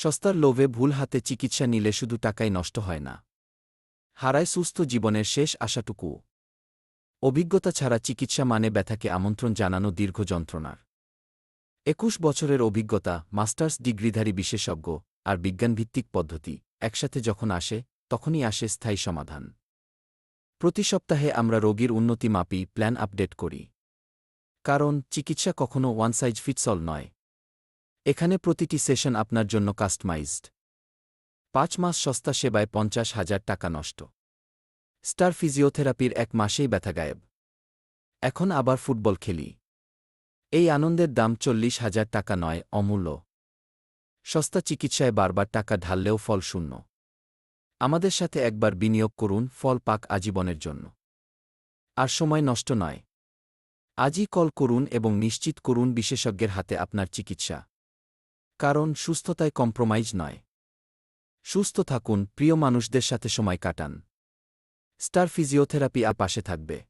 সস্তার লোভে ভুল হাতে চিকিৎসা নিলে শুধু টাকাই নষ্ট হয় না। হারায় সুস্থ জীবনের শেষ আশাটুকু। অভিজ্ঞতা ছাড়া চিকিৎসা মানে ব্যথাকে আমন্ত্রণ জানানো দীর্ঘ যন্ত্রণার। একুশ বছরের অভিজ্ঞতা, মাস্টার্স ডিগ্রিধারী বিশেষজ্ঞ আর বিজ্ঞানভিত্তিক পদ্ধতি একসাথে যখন আসে, তখনই আসে স্থায়ী সমাধান। প্রতি সপ্তাহে আমরা রোগীর উন্নতি মাপি, প্ল্যান আপডেট করি। কারণ, চিকিৎসা কখনো ওয়ান সাইজ ফিটসল নয়। এখানে প্রতিটি সেশন আপনার জন্য কাস্টমাইজড পাঁচ মাস সস্তা সেবায় পঞ্চাশ হাজার টাকা নষ্ট। স্টার ফিজিওথেরাপির এক মাসেই ব্যথা গায়েব। এখন আবার ফুটবল খেলি। এই আনন্দের দাম চল্লিশ হাজার টাকা নয়, অমূল্য। সস্তা চিকিৎসায় বারবার টাকা ঢাললেও ফল শূন্য। আমাদের সাথে একবার বিনিয়োগ করুন ফল পাক আজীবনের জন্য। আর সময় নষ্ট নয়। আজই কল করুন এবং নিশ্চিত করুন বিশেষজ্ঞের হাতে আপনার চিকিৎসা। কারণ সুস্থতায় কম্প্রোমাইজ নয়। সুস্থ থাকুন, প্রিয় মানুষদের সাথে সময় কাটান। স্টার ফিজিওথেরাপি আর পাশে থাকবে।